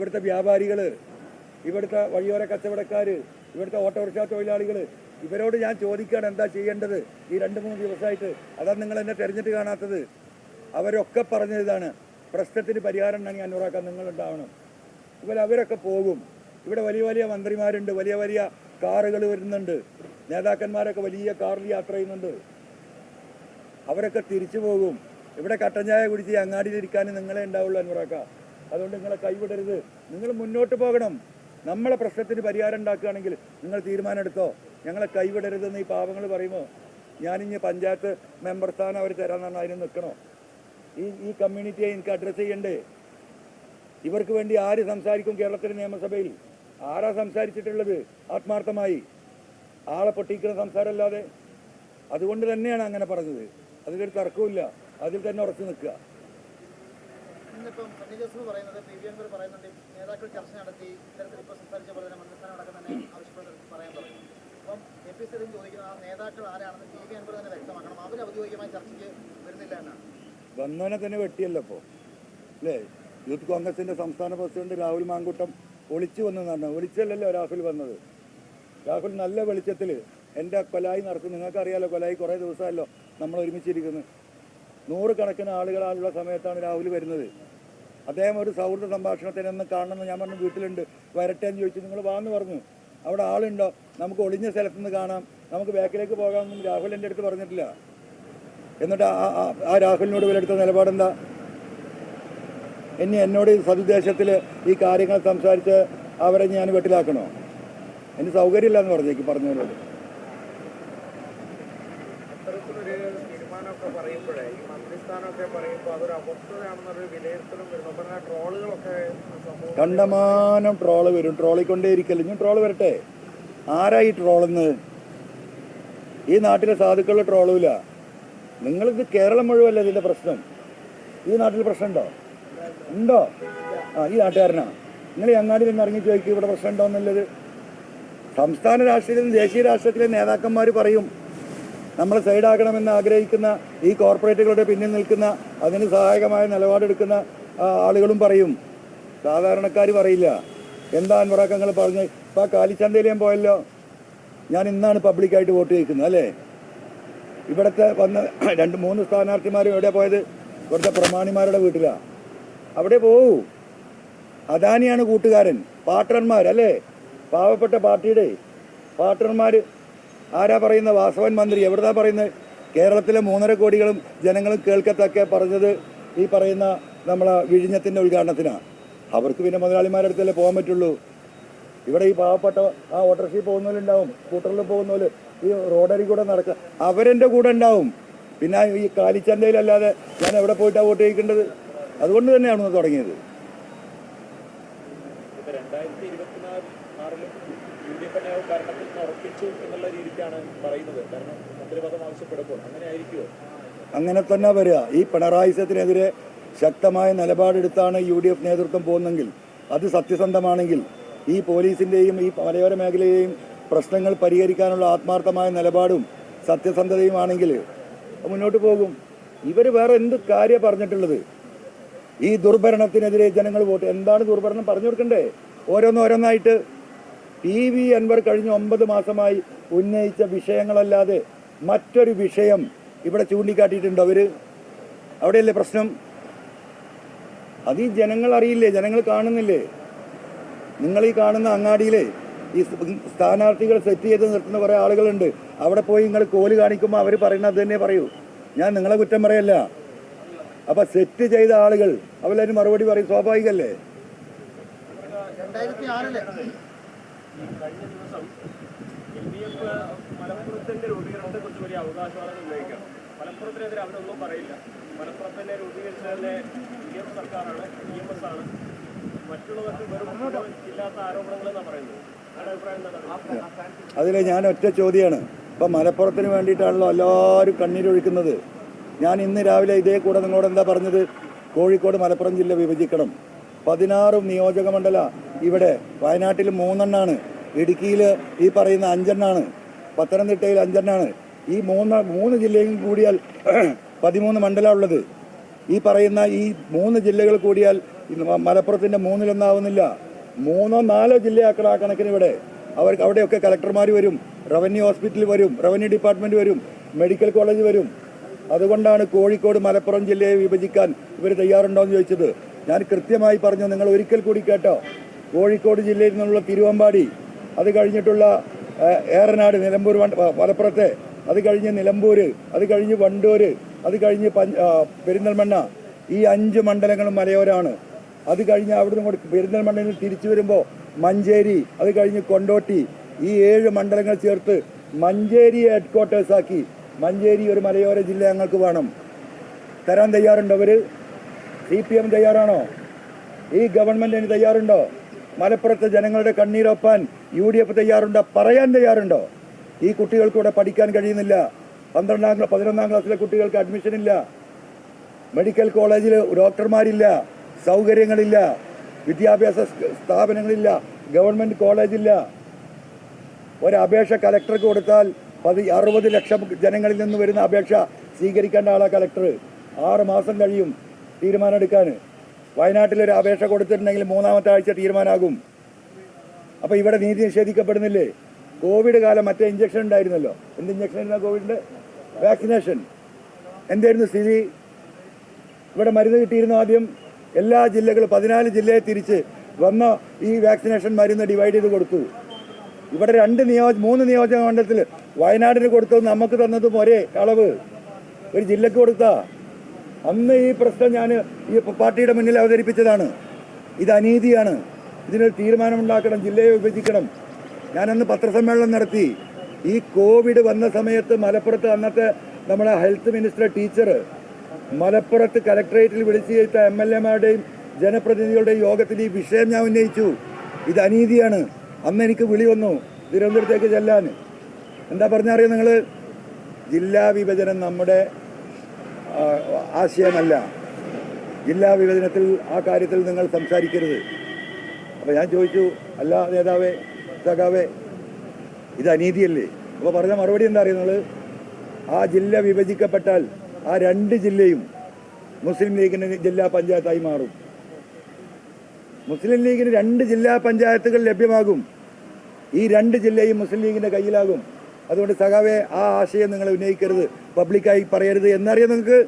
ഇവിടുത്തെ വ്യാപാരികൾ ഇവിടുത്തെ വഴിയോര കച്ചവടക്കാർ ഇവിടുത്തെ ഓട്ടോറിക്ഷ തൊഴിലാളികൾ ഇവരോട് ഞാൻ ചോദിക്കുകയാണ് എന്താ ചെയ്യേണ്ടത് ഈ രണ്ട് മൂന്ന് ദിവസമായിട്ട്. അതാണ് നിങ്ങൾ എന്നെ തെരഞ്ഞിട്ട് കാണാത്തത്. അവരൊക്കെ പറഞ്ഞതാണ് പ്രശ്നത്തിന് പരിഹാരം ഉണ്ടെങ്കിൽ നിങ്ങൾ നിങ്ങളുണ്ടാവണം. ഇവരെ അവരൊക്കെ പോകും. ഇവിടെ വലിയ വലിയ മന്ത്രിമാരുണ്ട് വലിയ വലിയ കാറുകൾ വരുന്നുണ്ട്. നേതാക്കന്മാരൊക്കെ വലിയ കാറിൽ യാത്ര ചെയ്യുന്നുണ്ട്. അവരൊക്കെ തിരിച്ചു പോകും. ഇവിടെ കട്ടൻ ചായ കുടിച്ച് അങ്ങാടിയിലിരിക്കാൻ നിങ്ങളെ ഉണ്ടാവുള്ളൂ അനുറാക്ക അതുകൊണ്ട് നിങ്ങളെ കൈവിടരുത്. നിങ്ങൾ മുന്നോട്ട് പോകണം. നമ്മളെ പ്രശ്നത്തിന് പരിഹാരം ഉണ്ടാക്കുകയാണെങ്കിൽ നിങ്ങൾ തീരുമാനം ഞങ്ങളെ കൈവിടരുതെന്ന് ഈ പാവങ്ങൾ പറയുമോ ഞാനിഞ്ഞ് പഞ്ചായത്ത് മെമ്പർ സ്ഥാനം അവർ തരാൻ പറഞ്ഞാൽ അതിന് നിൽക്കണോ? ഈ ഈ കമ്മ്യൂണിറ്റിയെ എനിക്ക് അഡ്രസ്സ് ചെയ്യണ്ടേ? ഇവർക്ക് വേണ്ടി ആര് സംസാരിക്കും കേരളത്തിലെ നിയമസഭയിൽ? ആരാ സംസാരിച്ചിട്ടുള്ളത്? ആത്മാർത്ഥമായി. ആളെ പൊട്ടിക്കുന്ന സംസാരമല്ലാതെ. അതുകൊണ്ട് തന്നെയാണ് അങ്ങനെ പറഞ്ഞത്. അതിലൊരു തർക്കമില്ല അതിൽ തന്നെ ഉറച്ചു നിൽക്കുക. ഇന്നിപ്പം പറയുന്നുണ്ട് നേതാക്കൾ നടത്തി ഇത്തരത്തിൽ തന്നെ ആവശ്യപ്പെടുന്നത് ആ നേതാക്കൾ ചർച്ചയ്ക്ക് വരുന്നില്ല എന്നാണ്. വന്നവനെ തന്നെ വെട്ടിയല്ലോ ഇപ്പോൾ അല്ലേ? യൂത്ത് കോൺഗ്രസിന്റെ സംസ്ഥാന പ്രസിഡന്റ് രാഹുൽ മാങ്കൂട്ടം ഒളിച്ചു വന്നതാണ് ഒളിച്ചല്ലല്ലോ രാഹുൽ വന്നത്. രാഹുൽ നല്ല വെളിച്ചത്തിൽ എന്റെ കൊലായി നടക്കും. നിങ്ങൾക്കറിയാലോ കൊലായി കുറേ ദിവസമല്ലോ നമ്മൾ ഒരുമിച്ചിരിക്കുന്നത് നൂറുകണക്കിന് ആളുകളുള്ള സമയത്താണ് രാഹുൽ വരുന്നത്. അദ്ദേഹം ഒരു സൗഹൃദ സംഭാഷണത്തിന് ഒന്ന് കാണണമെന്ന് ഞാൻ പറഞ്ഞു വീട്ടിലുണ്ട് വരട്ടെ എന്ന് ചോദിച്ചു. നിങ്ങൾ വാന്ന് പറഞ്ഞു. അവിടെ ആളുണ്ടോ? നമുക്ക് ഒളിഞ്ഞ സ്ഥലത്ത് നിന്ന് കാണാം. നമുക്ക് ബാക്കിലേക്ക് പോകാമെന്നും രാഹുൽ എന്റെ അടുത്ത് പറഞ്ഞിട്ടില്ല. എന്നിട്ട് ആ- രാഹുലിനോട് വിലടുത്ത നിലപാടെന്താ? ഇനി എന്നോട് സതുദ്ദേശത്തിൽ ഈ കാര്യങ്ങൾ സംസാരിച്ച് അവരെ ഞാൻ വെട്ടിലാക്കണോ? എനിക്ക് സൗകര്യമില്ല എന്ന് പറഞ്ഞേക്ക് പറഞ്ഞവരോട്. തീരുമാനമൊക്കെ പറയുമ്പോഴേ ഈ പറയുമ്പോൾ അതൊരു അപക്വതയാണെന്നൊരു വിലയിരുത്തലും ട്രോളുകളൊക്കെ കണ്ടമാനം ട്രോൾ വരും. ട്രോളിക്കൊണ്ടേയിരിക്കല്ലോ? ഇനി ട്രോൾ വരട്ടെ. ആരായി ട്രോളെന്ന് ഈ നാട്ടിലെ സാധുക്കളുടെ ട്രോളൂല. നിങ്ങൾക്ക് കേരളം മുഴുവല്ല ഇതിന്റെ പ്രശ്നം? ഈ നാട്ടിൽ പ്രശ്നമുണ്ടോ? ഉണ്ടോ? ആ ഈ നാട്ടുകാരനാ. നിങ്ങൾ അങ്ങാടി നിന്ന് ഇറങ്ങി ചോദിക്കും ഇവിടെ പ്രശ്നം ഉണ്ടോ എന്നുള്ളത്. സംസ്ഥാന രാഷ്ട്രീയത്തിലും ദേശീയ രാഷ്ട്രീയത്തിലെ നേതാക്കന്മാർ പറയും. നമ്മൾ സൈഡാക്കണമെന്ന് ആഗ്രഹിക്കുന്ന ഈ കോർപ്പറേറ്റുകളുടെ പിന്നിൽ നിൽക്കുന്ന അതിന് സഹായകമായ നിലപാടെടുക്കുന്ന ആളുകളും പറയും. സാധാരണക്കാർ പറയില്ല. എന്താ അനുറാക്കങ്ങൾ പറഞ്ഞ് ഇപ്പം ആ കാലിച്ചന്തയിൽ ഞാൻ പോയല്ലോ. ഞാൻ ഇന്നാണ് പബ്ലിക്കായിട്ട് വോട്ട് ചോദിക്കുന്നത് അല്ലേ? ഇവിടുത്തെ വന്ന രണ്ട് മൂന്ന് സ്ഥാനാർത്ഥിമാരും എവിടെ പോയത്? ഇവിടുത്തെ പ്രമാണിമാരുടെ വീട്ടിലാണ് അവിടെ പോകൂ അദാനിയാണ് കൂട്ടുകാരൻ പാർട്ട്ണർമാർ അല്ലേ പാവപ്പെട്ട പാർട്ടിയുടെ പാർട്ട്ണർമാർ ആരാ പറയുന്ന വാസവൻ മന്ത്രി. എവിടുന്നാ പറയുന്നത്? കേരളത്തിലെ മൂന്നര കോടികളും ജനങ്ങളും കേൾക്കത്തക്ക പറഞ്ഞത് ഈ പറയുന്ന നമ്മളെ വിഴിഞ്ഞത്തിന്റെ ഉദ്ഘാടനത്തിനാണ് അവർക്ക് പിന്നെ മുതലാളിമാരുടെ അടുത്തല്ലേ പോകാൻ പറ്റുള്ളൂ. ഇവിടെ ഈ പാവപ്പെട്ട ആ ഓട്ടോറിക്ഷയിൽ പോകുന്നവരുണ്ടാവും. സ്കൂട്ടറിൽ പോകുന്നവര് ഈ റോഡരി കൂടെ നടക്കുക അവരെന്റെ കൂടെ ഉണ്ടാവും. പിന്നെ ഈ കാലിച്ചന്തയിലല്ലാതെ ഞാൻ എവിടെ പോയിട്ടാണ് വോട്ട് ചെയ്യിക്കേണ്ടത് അതുകൊണ്ട് തന്നെയാണ് തുടങ്ങിയത് ഇപ്പൊ രണ്ടായിരത്തി ഇരുപത്തിനാല് ആറിലും യു ഡി എഫ് ഭരണത്തിൽ ഉറപ്പിച്ചു എന്നുള്ള രീതിക്കാണ് പറയുന്നത്. കാരണം മന്ത്രിപദം ആവശ്യപ്പെടുമ്പോൾ അങ്ങനെ ആയിരിക്കുമോ അങ്ങനെ തന്നെ വരിക. ഈ പിണറായിസത്തിനെതിരെ ശക്തമായ നിലപാടെടുത്താണ് യു ഡി എഫ് നേതൃത്വം പോകുന്നെങ്കിൽ അത് സത്യസന്ധമാണെങ്കിൽ ഈ പോലീസിന്റെയും ഈ മലയോര മേഖലയെയും പ്രശ്നങ്ങൾ പരിഹരിക്കാനുള്ള ആത്മാർത്ഥമായ നിലപാടും സത്യസന്ധതയുമാണെങ്കിൽ മുന്നോട്ട് പോകും. ഇവർ വേറെ എന്ത് കാര്യം പറഞ്ഞിട്ടുള്ളത്? ഈ ദുർഭരണത്തിനെതിരെ ജനങ്ങൾ വോട്ട് എന്താണ് ദുർഭരണം? പറഞ്ഞു കൊടുക്കണ്ടേ? ഓരോന്നോരോന്നായിട്ട് പി വി അൻവർ കഴിഞ്ഞ ഒമ്പത് മാസമായി ഉന്നയിച്ച വിഷയങ്ങളല്ലാതെ മറ്റൊരു വിഷയം ഇവിടെ ചൂണ്ടിക്കാട്ടിയിട്ടുണ്ട് അവർ അവിടെയല്ലേ പ്രശ്നം? അത് ഈ ജനങ്ങൾ അറിയില്ലേ? ജനങ്ങൾ കാണുന്നില്ലേ? നിങ്ങൾ ഈ കാണുന്ന അങ്ങാടിയിലെ ഈ സ്ഥാനാർത്ഥികൾ സെറ്റ് ചെയ്ത് നിർത്തുന്ന കുറേ ആളുകളുണ്ട്. അവിടെ പോയി നിങ്ങൾ കോൽ കാണിക്കുമ്പോൾ അവർ പറയുന്നത് തന്നെ പറയൂ. ഞാൻ നിങ്ങളെ കുറ്റം പറയല്ല. അപ്പൊ സെറ്റ് ചെയ്ത ആളുകൾ അവരതിന് മറുപടി പറയും. സ്വാഭാവികമല്ലേ കഴിഞ്ഞ ദിവസം എൽ ഡി എഫ് മലപ്പുറത്തിന്റെ രൂപീകരണത്തെക്കുറിച്ച് വലിയ അവകാശവാദം ഉന്നയിക്കണം മലപ്പുറത്തിനെതിരെ അവരൊന്നും പറയില്ല. മലപ്പുറത്തിന്റെ രൂപീകരിച്ചതിലെ ഡി എഫ് സർക്കാരാണ് ഡി എം എസ് ആണ്. മറ്റുള്ളവർക്ക് വെറും ഇല്ലാത്ത ആരോപണങ്ങൾ എന്നാണ് പറയുന്നത് അതിൽ ഞാൻ ഒറ്റ ചോദ്യമാണ് ഇപ്പം മലപ്പുറത്തിന് വേണ്ടിയിട്ടാണല്ലോ എല്ലാവരും കണ്ണീരൊഴിക്കുന്നത്. ഞാൻ ഇന്ന് രാവിലെ ഇതേ കൂടെ നിങ്ങളോട് എന്താ പറഞ്ഞത്? കോഴിക്കോട് മലപ്പുറം ജില്ല വിഭജിക്കണം. പതിനാറ് നിയോജക മണ്ഡല ഇവിടെ വയനാട്ടിൽ മൂന്നെണ്ണാണ്. ഇടുക്കിയിൽ ഈ പറയുന്ന അഞ്ചെണ്ണാണ്. പത്തനംതിട്ടയിൽ അഞ്ചെണ്ണാണ്. ഈ മൂന്ന് മൂന്ന് ജില്ലയും കൂടിയാൽ പതിമൂന്ന് മണ്ഡലം ഉള്ളത്. ഈ പറയുന്ന ഈ മൂന്ന് ജില്ലകൾ കൂടിയാൽ മലപ്പുറത്തിന്റെ മൂന്നിലൊന്നാവുന്നില്ല. മൂന്നോ നാലോ ജില്ലയാക്കളാ കണക്കിന് ഇവിടെ. അവർക്ക് അവിടെയൊക്കെ കലക്ടർമാർ വരും റവന്യൂ ഹോസ്പിറ്റൽ വരും റവന്യൂ ഡിപ്പാർട്ട്മെന്റ് വരും മെഡിക്കൽ കോളേജ് വരും. അതുകൊണ്ടാണ് കോഴിക്കോട് മലപ്പുറം ജില്ലയെ വിഭജിക്കാൻ ഇവർ തയ്യാറുണ്ടോ എന്ന് ചോദിച്ചത്. ഞാൻ കൃത്യമായി പറഞ്ഞു നിങ്ങൾ ഒരിക്കൽ കൂടി കേട്ടോ. കോഴിക്കോട് ജില്ലയിൽ നിന്നുള്ള തിരുവമ്പാടി അത് കഴിഞ്ഞിട്ടുള്ള ഏറനാട് നിലമ്പൂർ മലപ്പുറത്തെ അത് കഴിഞ്ഞ് നിലമ്പൂര് അത് കഴിഞ്ഞ് വണ്ടൂര് അത് കഴിഞ്ഞ് പെരിന്തൽമണ്ണ ഈ അഞ്ച് മണ്ഡലങ്ങളും മലയോരാണ്. അത് കഴിഞ്ഞ് അവിടുന്ന് ഇങ്ങോട്ട് പെരിന്തൽമണ്ണയിൽ തിരിച്ചു വരുമ്പോൾ മഞ്ചേരി അത് കഴിഞ്ഞ് കൊണ്ടോട്ടി ഈ ഏഴ് മണ്ഡലങ്ങൾ ചേർത്ത് മഞ്ചേരി ഹെഡ് ക്വാർട്ടേഴ്സാക്കി മഞ്ചേരി ഒരു മലയോര ജില്ല ഞങ്ങൾക്ക് വേണം. തരാൻ തയ്യാറുണ്ടോ അവർ സി പി എം തയ്യാറാണോ? ഈ ഗവൺമെന്റ് ഇനി തയ്യാറുണ്ടോ? മലപ്പുറത്തെ ജനങ്ങളുടെ കണ്ണീരൊപ്പാൻ യു ഡി എഫ് തയ്യാറുണ്ടോ? പറയാൻ തയ്യാറുണ്ടോ? ഈ കുട്ടികൾക്ക് ഇവിടെ പഠിക്കാൻ കഴിയുന്നില്ല. പന്ത്രണ്ടാം ക്ലാസ് പതിനൊന്നാം ക്ലാസ്സിലെ കുട്ടികൾക്ക് അഡ്മിഷൻ ഇല്ല. മെഡിക്കൽ കോളേജിൽ ഡോക്ടർമാരില്ല. സൗകര്യങ്ങളില്ല. വിദ്യാഭ്യാസ സ്ഥാപനങ്ങളില്ല. ഗവൺമെന്റ് കോളേജില്ല. ഒരപേക്ഷ കലക്ടർക്ക് കൊടുത്താൽ പതി അറുപത് ലക്ഷം ജനങ്ങളിൽ നിന്ന് വരുന്ന അപേക്ഷ സ്വീകരിക്കേണ്ട ആളാണ് കലക്ടർ ആറ് മാസം കഴിയും. തീരുമാനം എടുക്കാൻ വയനാട്ടിലൊരു അപേക്ഷ കൊടുത്തിട്ടുണ്ടെങ്കിൽ മൂന്നാമത്തെ ആഴ്ച തീരുമാനമാകും അപ്പോൾ ഇവിടെ നീതി നിഷേധിക്കപ്പെടുന്നില്ലേ? കോവിഡ് കാലം മറ്റേ ഇഞ്ചക്ഷൻ ഉണ്ടായിരുന്നല്ലോ. എന്ത് ഇഞ്ചക്ഷൻ ആയിരുന്നു കോവിഡിന്റെ വാക്സിനേഷൻ എന്തായിരുന്നു സ്ഥിതി? ഇവിടെ മരുന്ന് കിട്ടിയിരുന്നു ആദ്യം. എല്ലാ ജില്ലകളും പതിനാല് ജില്ലയെ തിരിച്ച് വന്ന ഈ വാക്സിനേഷൻ മരുന്ന് ഡിവൈഡ് ചെയ്ത് കൊടുത്തു. ഇവിടെ രണ്ട് നിയോജ മൂന്ന് നിയോജക മണ്ഡലത്തിൽ വയനാടിന് കൊടുത്തത് നമുക്ക് തന്നതും ഒരേ അളവ്. ഒരു ജില്ലക്ക് കൊടുത്താ. അന്ന് ഈ പ്രശ്നം ഞാൻ ഈ പാർട്ടിയുടെ മുന്നിൽ അവതരിപ്പിച്ചതാണ്. ഇത് അനീതിയാണ്. ഇതിനൊരു തീരുമാനമുണ്ടാക്കണം ജില്ലയെ വിഭജിക്കണം. ഞാനന്ന് പത്രസമ്മേളനം നടത്തി. ഈ കോവിഡ് വന്ന സമയത്ത് മലപ്പുറത്ത് അന്നത്തെ നമ്മുടെ ഹെൽത്ത് മിനിസ്റ്റർ ടീച്ചർ മലപ്പുറത്ത് കലക്ടറേറ്റിൽ വിളിച്ചു ചേർത്ത എം എൽ എമാരുടെയും ജനപ്രതിനിധികളുടെയും യോഗത്തിൽ ഈ വിഷയം ഞാൻ ഉന്നയിച്ചു. ഇത് അനീതിയാണ്. അന്ന് എനിക്ക് വിളി വന്നു തിരുവനന്തപുരത്തേക്ക് ചെല്ലാൻ. എന്താ പറഞ്ഞറിയോ നിങ്ങൾ ജില്ലാ വിഭജനം നമ്മുടെ ആശയമല്ല. ജില്ലാ വിഭജനത്തിൽ ആ കാര്യത്തിൽ നിങ്ങൾ സംസാരിക്കരുത്. അപ്പോൾ ഞാൻ ചോദിച്ചു അല്ല നേതാവേ സഖാവേ ഇത് അനീതിയല്ലേ? അപ്പോൾ പറഞ്ഞ മറുപടി എന്താ അറിയുന്നത് ആ ജില്ല വിഭജിക്കപ്പെട്ടാൽ ആ രണ്ട് ജില്ലയും മുസ്ലിം ലീഗിന് ജില്ലാ പഞ്ചായത്തായി മാറും. മുസ്ലിം ലീഗിന് രണ്ട് ജില്ലാ പഞ്ചായത്തുകൾ ലഭ്യമാകും. ഈ രണ്ട് ജില്ലയും മുസ്ലിം ലീഗിന്റെ കയ്യിലാകും. അതുകൊണ്ട് സഖാവെ ആ ആശയം നിങ്ങൾ ഉന്നയിക്കരുത്. പബ്ലിക്കായി പറയരുത്. എന്നറിയാം നിങ്ങൾക്ക്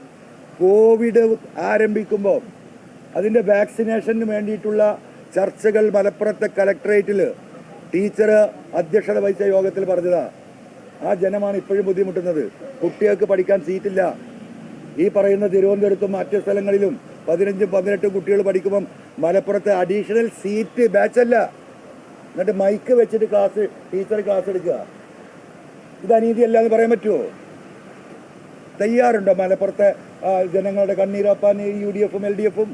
കോവിഡ് ആരംഭിക്കുമ്പോൾ അതിന്റെ വാക്സിനേഷന് വേണ്ടിയിട്ടുള്ള ചർച്ചകൾ മലപ്പുറത്തെ കലക്ടറേറ്റിൽ ടീച്ചർ അധ്യക്ഷത വഹിച്ച യോഗത്തിൽ പറഞ്ഞതാ. ആ ജനമാണ് ഇപ്പോഴും ബുദ്ധിമുട്ടുന്നത്. കുട്ടികൾക്ക് പഠിക്കാൻ സീറ്റില്ല. ഈ പറയുന്ന തിരുവനന്തപുരത്തും മറ്റു സ്ഥലങ്ങളിലും പതിനഞ്ചും പതിനെട്ടും കുട്ടികൾ പഠിക്കുമ്പം മലപ്പുറത്ത് അഡീഷണൽ സീറ്റ് ബാച്ചല്ല. എന്നിട്ട് മൈക്ക് വെച്ചിട്ട് ക്ലാസ് ടീച്ചർ ക്ലാസ് എടുക്കുക. ഇത് അനീതിയല്ല എന്ന് പറയാൻ പറ്റുമോ? തയ്യാറുണ്ടോ മലപ്പുറത്തെ ജനങ്ങളുടെ കണ്ണീരപ്പാൻ യു ഡി എഫും എൽ ഡി എഫും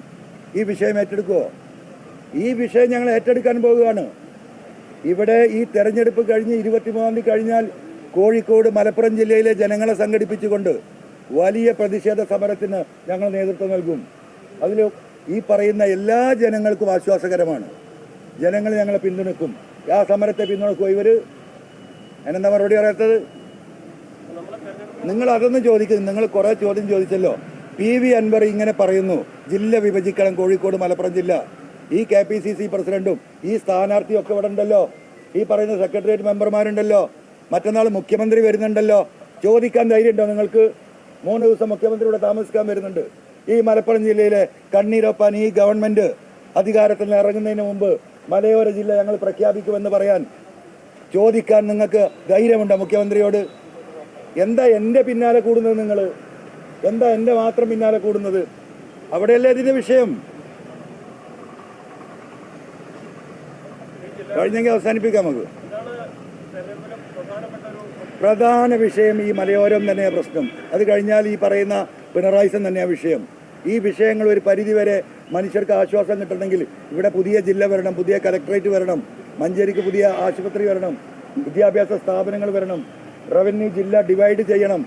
ഈ വിഷയം ഏറ്റെടുക്കുമോ ഈ വിഷയം ഞങ്ങൾ ഏറ്റെടുക്കാൻ പോവുകയാണ് ഇവിടെ ഈ തെരഞ്ഞെടുപ്പ് കഴിഞ്ഞ് ഇരുപത്തിമൂന്നാം തീയതി കഴിഞ്ഞാൽ കോഴിക്കോട് മലപ്പുറം ജില്ലയിലെ ജനങ്ങളെ സംഘടിപ്പിച്ചുകൊണ്ട് വലിയ പ്രതിഷേധ സമരത്തിന് ഞങ്ങൾ നേതൃത്വം നൽകും. അതിൽ ഈ പറയുന്ന എല്ലാ ജനങ്ങൾക്കും ആശ്വാസകരമാണ്. ജനങ്ങൾ ഞങ്ങളെ പിന്തുണക്കും ആ സമരത്തെ പിന്തുണക്കും ഇവർ അതിനെന്താ മറുപടി പറയാത്തത്? നിങ്ങൾ അതൊന്നും ചോദിക്കുന്നു നിങ്ങൾ കുറേ ചോദ്യം ചോദിച്ചല്ലോ. പി വി അൻവർ ഇങ്ങനെ പറയുന്നു ജില്ല വിഭജിക്കണം കോഴിക്കോട് മലപ്പുറം ജില്ല. ഈ കെ പി സി സി പ്രസിഡന്റും ഈ സ്ഥാനാർത്ഥിയും ഒക്കെ ഇവിടെ ഉണ്ടല്ലോ. ഈ പറയുന്ന സെക്രട്ടേറിയറ്റ് മെമ്പർമാരുണ്ടല്ലോ. മറ്റന്നാൾ മുഖ്യമന്ത്രി വരുന്നുണ്ടല്ലോ. ചോദിക്കാൻ ധൈര്യമുണ്ടോ നിങ്ങൾക്ക്? മൂന്ന് ദിവസം മുഖ്യമന്ത്രി ഇവിടെ താമസിക്കാൻ വരുന്നുണ്ട്. ഈ മലപ്പുറം ജില്ലയിലെ കണ്ണീരൊപ്പാൻ ഈ ഗവൺമെന്റ് അധികാരത്തിൽ ഇറങ്ങുന്നതിന് മുമ്പ് മലയോര ജില്ല ഞങ്ങൾ പ്രഖ്യാപിക്കുമെന്ന് പറയാൻ ചോദിക്കാൻ നിങ്ങൾക്ക് ധൈര്യമുണ്ടോ മുഖ്യമന്ത്രിയോട്? എന്താ എന്റെ പിന്നാലെ കൂടുന്നത് നിങ്ങൾ? എന്താ എന്റെ മാത്രം പിന്നാലെ കൂടുന്നത്? അവിടെയല്ലേ ഇതിന്റെ വിഷയം? കഴിഞ്ഞെങ്കിൽ അവസാനിപ്പിക്കാം നമുക്ക്. പ്രധാന വിഷയം ഈ മലയോരം തന്നെയാണ് പ്രശ്നം. അത് കഴിഞ്ഞാൽ ഈ പറയുന്ന പിണറായിസം തന്നെയാണ് വിഷയം. ഈ വിഷയങ്ങൾ ഒരു പരിധിവരെ മനുഷ്യർക്ക് ആശ്വാസം കിട്ടണമെങ്കിൽ ഇവിടെ പുതിയ ജില്ല വരണം പുതിയ കലക്ടറേറ്റ് വരണം. മഞ്ചേരിക്ക് പുതിയ ആശുപത്രി വരണം വിദ്യാഭ്യാസ സ്ഥാപനങ്ങൾ വരണം റവന്യൂ ജില്ല ഡിവൈഡ് ചെയ്യണം.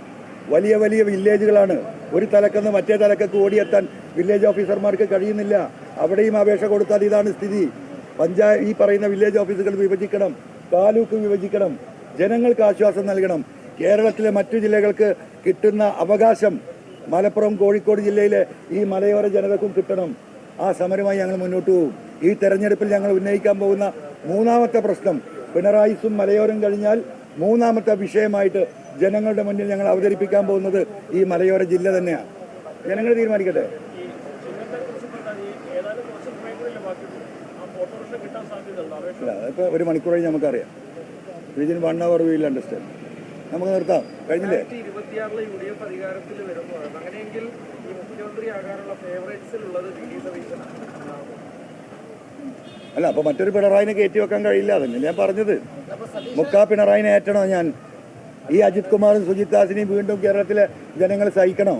വലിയ വലിയ വില്ലേജുകളാണ്. ഒരു തലക്കെന്ന് മറ്റേ തലക്കൊക്കെ ഓടിയെത്താൻ വില്ലേജ് ഓഫീസർമാർക്ക് കഴിയുന്നില്ല. അവിടെയും അപേക്ഷ കൊടുത്താൽ ഇതാണ് സ്ഥിതി. പഞ്ചായത്ത് ഈ പറയുന്ന വില്ലേജ് ഓഫീസുകൾ വിഭജിക്കണം താലൂക്ക് വിഭജിക്കണം ജനങ്ങൾക്ക് ആശ്വാസം നൽകണം. കേരളത്തിലെ മറ്റു ജില്ലകൾക്ക് കിട്ടുന്ന അവകാശം മലപ്പുറം കോഴിക്കോട് ജില്ലയിലെ ഈ മലയോര ജനതക്കും കിട്ടണം. ആ സമരമായി ഞങ്ങൾ മുന്നോട്ട് പോകും ഈ തെരഞ്ഞെടുപ്പിൽ ഞങ്ങൾ ഉന്നയിക്കാൻ പോകുന്ന മൂന്നാമത്തെ പ്രശ്നം പിണറായിസും മലയോരം കഴിഞ്ഞാൽ മൂന്നാമത്തെ വിഷയമായിട്ട് ജനങ്ങളുടെ മുന്നിൽ ഞങ്ങൾ അവതരിപ്പിക്കാൻ പോകുന്നത് ഈ മലയോര ജില്ല തന്നെയാണ്. ജനങ്ങൾ തീരുമാനിക്കട്ടെ? ഇല്ല അതിപ്പോൾ ഒരു മണിക്കൂറായി നമുക്കറിയാം. വിജിൻ വൺ അവർ വിൽ അണ്ടർസ്റ്റാൻഡ് നമുക്ക് നിർത്താം. കഴിഞ്ഞില്ലേ? മുഖ്യമന്ത്രി ആകാനുള്ള ഫേവറേറ്റ്സിലുള്ളത് വി ഡി സതീശനാണ്. അല്ല അപ്പോൾ മറ്റൊരു പിണറായിനെ കയറ്റി വെക്കാൻ കഴിയില്ല. അതന്നെ ഞാൻ പറഞ്ഞത്. മുക്കാ പിണറായിനെ ഏറ്റണോ ഞാൻ? ഈ അജിത് കുമാറും സുജിത് ദാസിനെയും വീണ്ടും കേരളത്തിലെ ജനങ്ങൾ സഹിക്കണോ?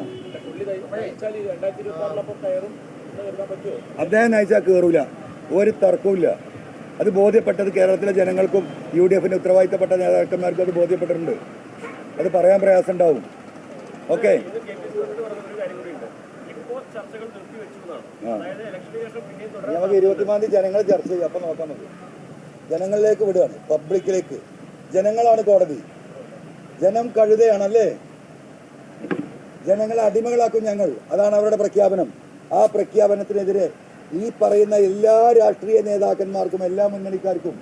അദ്ദേഹം നയിച്ചാൽ കയറൂല ഒരു തർക്കവും അത് ബോധ്യപ്പെട്ടത് കേരളത്തിലെ ജനങ്ങൾക്കും യു ഡി എഫിന്റെ ഉത്തരവാദിത്തപ്പെട്ട നേതാക്കന്മാർക്കും അത് ബോധ്യപ്പെട്ടിട്ടുണ്ട്. അത് പറയാൻ പ്രയാസം ഉണ്ടാവും ഓക്കെ ചർച്ചകൾ നമുക്ക് ഇരുപത്തിമാന്തി ജനങ്ങൾ ചർച്ച ചെയ്യും. അപ്പം നോക്കാൻ മതി ജനങ്ങളിലേക്ക് വിടുകയാണ്. പബ്ലിക്കിലേക്ക്. ജനങ്ങളാണ് കോടതി. ജനം കഴുതയാണല്ലേ? ജനങ്ങളെ അടിമകളാക്കും ഞങ്ങൾ. അതാണ് അവരുടെ പ്രഖ്യാപനം. ആ പ്രഖ്യാപനത്തിനെതിരെ ഈ പറയുന്ന എല്ലാ രാഷ്ട്രീയ നേതാക്കന്മാർക്കും എല്ലാ മുന്നണിക്കാർക്കും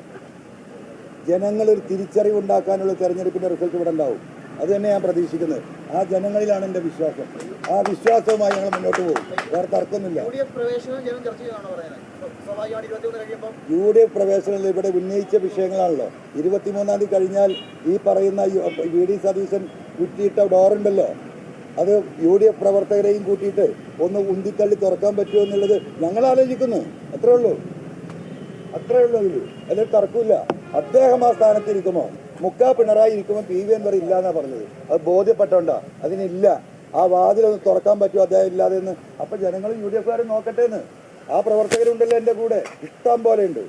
ജനങ്ങളൊരു തിരിച്ചറിവുണ്ടാക്കാനുള്ള തെരഞ്ഞെടുപ്പിന്റെ റിസൾട്ട് ഇവിടെ ഉണ്ടാവും. അത് തന്നെ ഞാൻ പ്രതീക്ഷിക്കുന്നത്. ആ ജനങ്ങളിലാണ് എന്റെ വിശ്വാസം. ആ വിശ്വാസവുമായി ഞങ്ങൾ മുന്നോട്ട് പോകും. വേറെ തർക്കമൊന്നുമില്ല. യു ഡി എഫ് പ്രവേശനം പ്രവേശനത്തിൽ ഇവിടെ ഉന്നയിച്ച വിഷയങ്ങളാണല്ലോ. ഇരുപത്തിമൂന്നാം തീയതി കഴിഞ്ഞാൽ ഈ പറയുന്ന വി ഡി സതീശൻ കുറ്റിയിട്ട ഡോറുണ്ടല്ലോ. അത് യു ഡി എഫ് പ്രവർത്തകരെയും കൂട്ടിയിട്ട് ഒന്ന് ഉന്തിത്തള്ളി തുറക്കാൻ പറ്റുമോ എന്നുള്ളത് ഞങ്ങൾ ആലോചിക്കുന്നു. അത്രേ ഉള്ളൂ. അത്രേ ഉള്ളൂ. അതിൽ അതിൽ തർക്കമില്ല. അദ്ദേഹം ആ സ്ഥാനത്തിരിക്കുമോ മുക്കാ പിണറായി ഇരിക്കുമ്പോൾ പി വി എൻവർ ഇല്ല പറഞ്ഞത്. അത് ബോധ്യപ്പെട്ടോണ്ടാ അതിനില്ല. ആ വാതിലൊന്ന് തുറക്കാൻ പറ്റുമോ അദ്ദേഹം ഇല്ലാതെ എന്ന് അപ്പൊ ജനങ്ങൾ യു ഡി എഫുകാരും നോക്കട്ടെ എന്ന്. ആ പ്രവർത്തകരുണ്ടല്ലോ എന്റെ കൂടെ. ഇഷ്ടം പോലെ ഉണ്ട്.